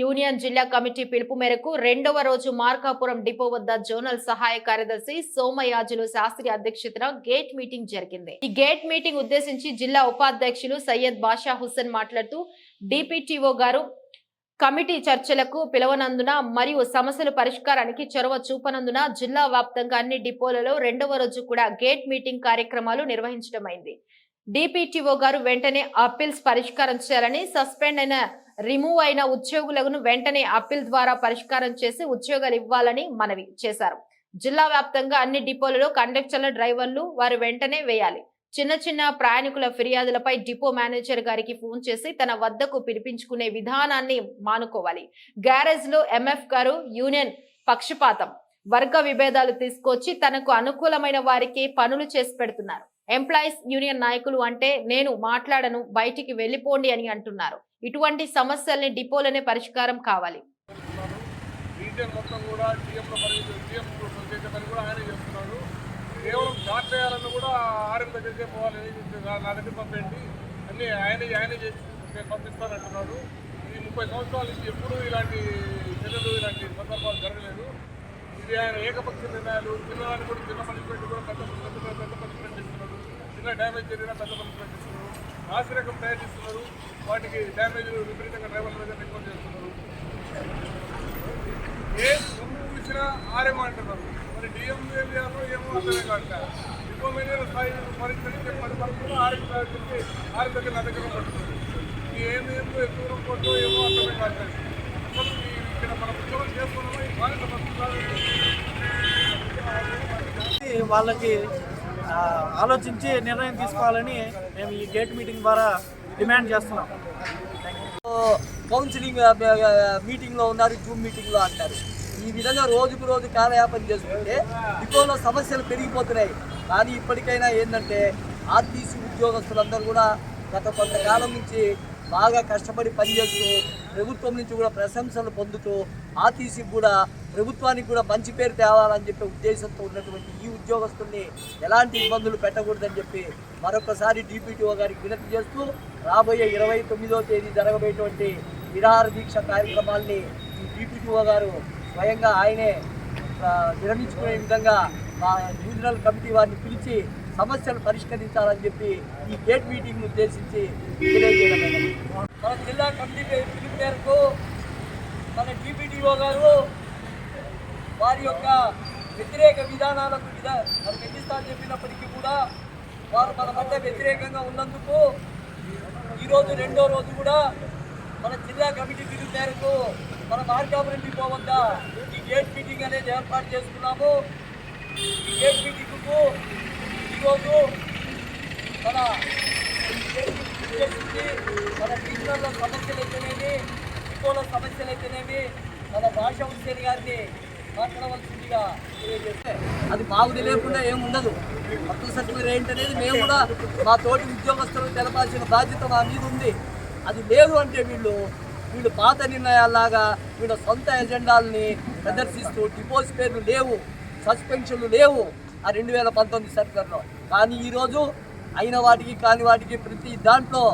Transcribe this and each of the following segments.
Union జిల్లా committee పిలుపు మేరకు రెండవ రోజు మార్కాపురం డిపో వద్ద జోనల్ సహాయ కార్యదర్శి సోమయాజులు శాస్త్రి అధ్యక్షతన గేట్ మీటింగ్ జరిగింది. ఈ గేట్ మీటింగ్ ఉద్దేశించి జిల్లా ఉపాధ్యక్షులు సయ్యద్ బాషా హుస్సేన్ మాట్లాడుతూ డిపిటిఓ గారు కమిటీ చర్చలకు పిలవనందున మరియు సమస్యల పరిష్కారానికి చొరవ చూపనందున జిల్లా వ్యాప్తంగా అన్ని డిపోలలో రెండవ రోజు కూడా గేట్ మీటింగ్ కార్యక్రమాలు నిర్వహించడమైంది డిపిటిఓ గారు వెంటనే అప్పీల్స్ పరిష్కారం చేయాలని సస్పెండ్ అయిన రిమూవ్ అయిన ఉద్యోగులను వెంటనే అప్పీల్ ద్వారా పరిష్కారం చేసి ఉద్యోగాలు ఇవ్వాలని మనవి చేశారు. జిల్లా వ్యాప్తంగా అన్ని డిపోలలో కండక్టర్ల డ్రైవర్లు వారు వెంటనే వేయాలి. చిన్న చిన్న ప్రయాణికుల ఫిర్యాదులపై డిపో మేనేజర్ గారికి ఫోన్ చేసి తన వద్దకు పిలిపించుకునే విధానాన్ని మానుకోవాలి. గ్యారేజ్లో ఎంఎఫ్ గారు యూనియన్ పక్షపాతం. వర్గ విభేదాలు తీసుకొచ్చి తనకు అనుకూలమైన వారికి పనులు చేసి పెడుతున్నారు. ఎంప్లాయీస్ యూనియన్ నాయకులు అంటే నేను మాట్లాడను బయటికి వెళ్ళిపోండి అని అంటున్నారు. ఇటువంటి సమస్యల్ని డిపోలనే పరిష్కారం కావాలి. రీజియన్ మొత్తం కూడా సీఎంలో పని సీఎం చేసే పని కూడా ఆయనే చేస్తున్నాడు కేవలం స్టార్ట్ చేయాలని కూడా ఆర్ఎం దగ్గరికే పోవాలి నా- దగ్గర పంపేయండి. అన్నీ ఆయన ఆయన చేసి నేను పంపిస్తానంటున్నాడు. ఈ ముప్పై సంవత్సరాల నుంచి ఎప్పుడూ ఇలాంటి చర్యలు ఇలాంటి సందర్భాలు జరగలేదు. ఇది ఆయన ఏకపక్ష నిర్ణయాలు. పిల్లలని కూడా చిన్న పనిష్మెంట్ కూడా పెద్ద పెద్ద పెద్ద పనిష్మెంట్ ఇస్తున్నారు డ్యామేజ్ జరిగినా పెద్ద పనిష్మెంట్ ఇస్తున్నారు నాసిరకం తయారు చేస్తున్నారు. వాటికి డ్యామేజ్ విపరీతంగా డ్రైవర్ల మీద రిపోర్ట్ చేస్తున్నారు. ఏ ముందు ఇచ్చినా ఆరేమో అంటున్నారు. మరి డిఎంఏలో ఏమో అర్థమే కాదు ఇంకో మీద స్థాయి పరిస్థితి పది పడుతుంది ఆర్ఎం చెప్పి దగ్గర నా దగ్గర పడుతుంది. ఈ ఎక్కువ దూరం ఏమో అర్థమే కాదు అసలు ఇక్కడ మనం ఉద్యోగం చేస్తున్నామో ఈ బాధ్యత వాళ్ళకి ఆలోచించి నిర్ణయం తీసుకోవాలని మేము ఈ గేట్ మీటింగ్ ద్వారా డిమాండ్ చేస్తున్నాం. కౌన్సిలింగ్ మీటింగ్లో ఉన్నారు జూమ్ మీటింగ్లో అంటారు. ఈ విధంగా రోజుకు రోజు కాలయాపన చేసుకుంటే డిపోలో సమస్యలు పెరిగిపోతున్నాయి. కానీ ఇప్పటికైనా ఏంటంటే ఆర్టీసీ ఉద్యోగస్తులందరూ కూడా గత కొంతకాలం నుంచి బాగా కష్టపడి పనిచేస్తూ ప్రభుత్వం నుంచి కూడా ప్రశంసలు పొందుతూ ఆర్టీసీకి కూడా ప్రభుత్వానికి కూడా మంచి పేరు తేవాలని చెప్పే ఉద్దేశంతో ఉన్నటువంటి ఈ ఉద్యోగస్తుల్ని ఎలాంటి ఇబ్బందులు పెట్టకూడదని చెప్పి మరొకసారి డిపిటిఓ గారికి వినతి చేస్తూ రాబోయే ఇరవై తొమ్మిదో తేదీ జరగబోయేటువంటి విరార దీక్ష కార్యక్రమాల్ని ఈ డిపిటిఓ గారు స్వయంగా ఆయనే విరమించుకునే విధంగా మా రీజనల్ కమిటీ వారిని పిలిచి సమస్యలు పరిష్కరించాలని చెప్పి ఈ గేట్ మీటింగ్ ఉద్దేశించి మన జిల్లా కమిటీ పిలుపు మేరకు మన డిపిటిఓ గారు వారి యొక్క వ్యతిరేక విధానాలకు విధా మనకు ఎన్నిసార్లు చెప్పినప్పటికీ కూడా వారు మన మధ్య వ్యతిరేకంగా ఉన్నందుకు ఈరోజు రెండో రోజు కూడా మన జిల్లా కమిటీ పిలుపు మేరకు మన మార్కాపురం డిపో వద్ద ఈ గేట్ మీటింగ్ అనేది ఏర్పాటు చేసుకున్నాము. ఈ గేట్ మీటింగ్కు ఈరోజు మన మన రీజనల్లో సమస్యలు అయితేనేమి డిపోల సమస్యలు అయితేనేమి మన భాష హుస్సేన్ గారిని మాట్లాడవలసిందిగా అది మాకు లేకుండా ఏముండదు ఉండదు. మొత్తం సర్టిఫికేట్ ఏంటనేది మేము కూడా మా తోటి ఉద్యోగస్తులకు తెలపాల్సిన బాధ్యత మా మీద ఉంది. అది లేదు అంటే వీళ్ళు వీళ్ళు పాత నిర్ణయాల్లాగా వీళ్ళ సొంత ఎజెండాలని ప్రదర్శిస్తూ డిపోజ్ పేర్లు లేవు సస్పెన్షన్లు లేవు ఆ రెండు వేల పంతొమ్మిది సర్కార్లో. కానీ ఈరోజు అయిన వాటికి కాని వాటికి ప్రతి దాంట్లో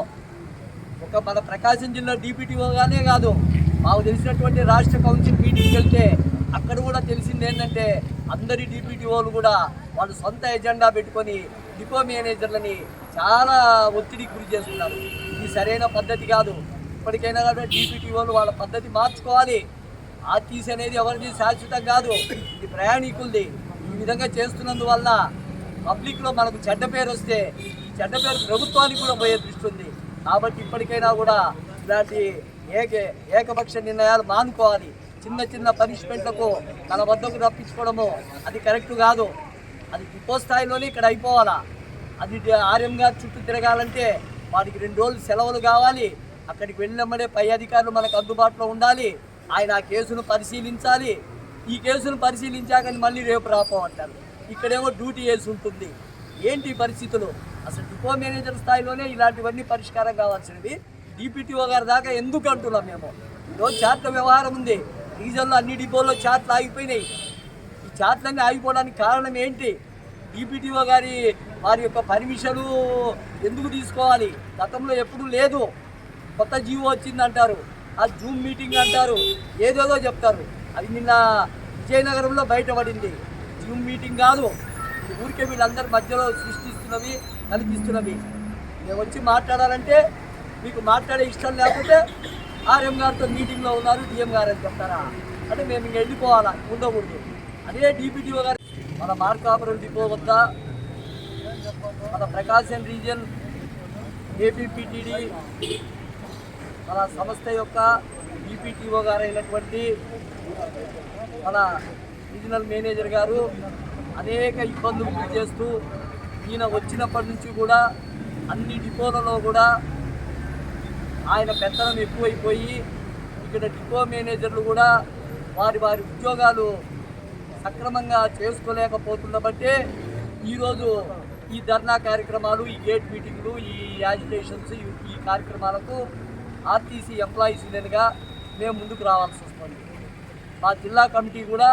ఒక మన ప్రకాశం జిల్లా డీపీటీఓగానే కాదు మాకు తెలిసినటువంటి రాష్ట్ర కౌన్సిల్ మీటింగ్కి ఏంటంటే అందరి డిపిటిఓలు కూడా వాళ్ళు సొంత ఎజెండా పెట్టుకొని డిపో మేనేజర్లని చాలా ఒత్తిడికి గురి చేస్తున్నారు. ఇది సరైన పద్ధతి కాదు. ఇప్పటికైనా కూడా డిపిటిఓలు వాళ్ళ పద్ధతి మార్చుకోవాలి. ఆర్టీసీ అనేది ఎవరిది శాశ్వతం కాదు. ఇది ప్రయాణికులది. ఈ విధంగా చేస్తున్నందువల్ల పబ్లిక్లో మనకు చెడ్డ పేరు వస్తే ఈ చెడ్డ పేరు ప్రభుత్వానికి కూడా పోయే దృష్టి ఉంది. కాబట్టి ఇప్పటికైనా కూడా ఇలాంటి ఏక ఏకపక్ష నిర్ణయాలు మానుకోవాలి. చిన్న చిన్న పనిష్మెంట్లకు తన వద్దకు రప్పించుకోవడము అది కరెక్ట్ కాదు. అది డిపో స్థాయిలోనే ఇక్కడ అయిపోవాలా? అది ఆర్యంగా గారు చుట్టూ తిరగాలంటే వారికి రెండు రోజులు సెలవులు కావాలి. అక్కడికి వెళ్ళినమ్మడే పై అధికారులు మనకు అందుబాటులో ఉండాలి. ఆయన ఆ కేసును పరిశీలించాలి. ఈ కేసును పరిశీలించాక మళ్ళీ రేపు రాపోమంటారు ఇక్కడేమో డ్యూటీ వేసి ఉంటుంది. ఏంటి పరిస్థితులు? అసలు డిపో మేనేజర్ స్థాయిలోనే ఇలాంటివన్నీ పరిష్కారం కావాల్సినవి. డిపిటిఓ గారి దాకా ఎందుకు అంటున్నాం మేము? ఈరోజు చార్ట వ్యవహారం ఉంది. రీజన్లో అన్ని డిపోల్లో చాట్లు ఆగిపోయినాయి. ఈ చాట్లన్నీ ఆగిపోవడానికి కారణం ఏంటి? డిపిటిఓ గారి వారి యొక్క పర్మిషను ఎందుకు తీసుకోవాలి? గతంలో ఎప్పుడూ లేదు. కొత్త జీవో వచ్చిందంటారు. ఆ జూమ్ మీటింగ్ అంటారు. ఏదేదో చెప్తారు. అది నిన్న విజయనగరంలో బయటపడింది. జూమ్ మీటింగ్ కాదు. ఊరికే వీళ్ళందరి మధ్యలో సృష్టిస్తున్నవి కల్పిస్తున్నవి మేము వచ్చి మాట్లాడాలంటే మీకు మాట్లాడే ఇష్టం లేకపోతే ఆర్ఎం గారితో మీటింగ్లో ఉన్నారు డిఎం గారు అని చెప్తారా? అంటే మేము ఇంక వెళ్ళిపోవాలా ఉండకూడదు. అదే డిపిటిఓ గారు మన మార్కాపురం డిపో వద్ద మన ప్రకాశం రీజియన్ ఏపీపీటీడీ మన సంస్థ యొక్క ఈపీటీఓ గారు అయినటువంటి మన రీజనల్ మేనేజర్ గారు అనేక ఇబ్బందులు గురి చేస్తూ ఈయన వచ్చినప్పటి నుంచి కూడా అన్ని డిపోలలో కూడా ఆయన పెత్తనం ఎక్కువైపోయి ఇక్కడ డిపో మేనేజర్లు కూడా వారి వారి ఉద్యోగాలు సక్రమంగా చేసుకోలేకపోతున్న బట్టే ఈరోజు ఈ ధర్నా కార్యక్రమాలు ఈ గేట్ మీటింగ్లు ఈ యాజిటేషన్స్ ఈ- కార్యక్రమాలకు ఆర్టీసీ ఎంప్లాయీస్ యూనియన్గా మేము ముందుకు రావాల్సి వస్తుంది. మా జిల్లా కమిటీ కూడా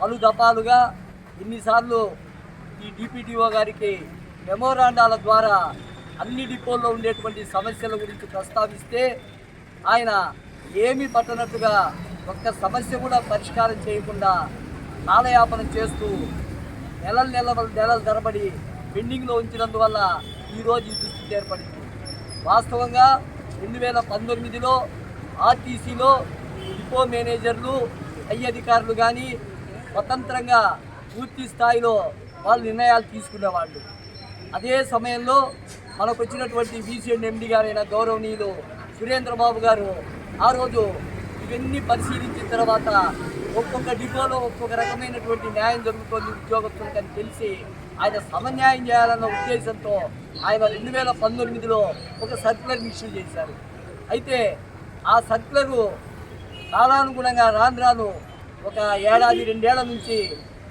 పలు దఫాలుగా ఎన్నిసార్లు ఈ డిపిటిఓ గారికి మెమోరాండాల ద్వారా అన్ని డిపోల్లో ఉండేటువంటి సమస్యల గురించి ప్రస్తావిస్తే ఆయన ఏమీ పట్టనట్టుగా ఒక్క సమస్య కూడా పరిష్కారం చేయకుండా కాలయాపన చేస్తూ నెలల నెల నెలల తరబడి పెండింగ్లో ఉంచినందువల్ల ఈరోజు ఈ దుస్థితి ఏర్పడింది. వాస్తవంగా రెండు వేల పంతొమ్మిదిలో ఆర్టీసీలో డిపో మేనేజర్లు పై అధికారులు కానీ స్వతంత్రంగా పూర్తి స్థాయిలో వాళ్ళు నిర్ణయాలు తీసుకునేవాళ్ళు. అదే సమయంలో మనకు వచ్చినటువంటి బీసీఎన్ ఎండి గారైన గౌరవనీయులు సురేంద్రబాబు గారు ఆ రోజు ఇవన్నీ పరిశీలించిన తర్వాత ఒక్కొక్క డిపోలో ఒక్కొక్క రకమైనటువంటి న్యాయం జరుగుతోంది ఉద్యోగస్తులకు అని తెలిసి ఆయన సమన్యాయం చేయాలన్న ఉద్దేశంతో ఆయన రెండు వేల పంతొమ్మిదిలో ఒక సర్క్యులర్ ఇష్యూ చేశారు. అయితే ఆ సర్క్యులరు కాలానుగుణంగా రాను రాను ఒక ఏడాది రెండేళ్ళ నుంచి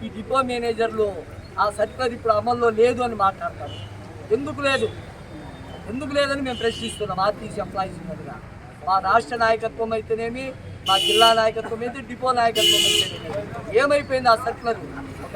ఈ డిపో మేనేజర్లు ఆ సర్క్యులర్ ఇప్పుడు అమల్లో లేదు అని మాట్లాడతారు. ఎందుకు లేదు? ఎందుకు లేదని మేము ప్రశ్నిస్తున్నాం. ఆర్టీసీ ఎంప్లాయీస్ ఉన్నట్టుగా మా రాష్ట్ర నాయకత్వం అయితేనేమి మా జిల్లా నాయకత్వం అయితే డిపో నాయకత్వం అయితేనేమి. ఏమైపోయింది ఆ సర్కులర్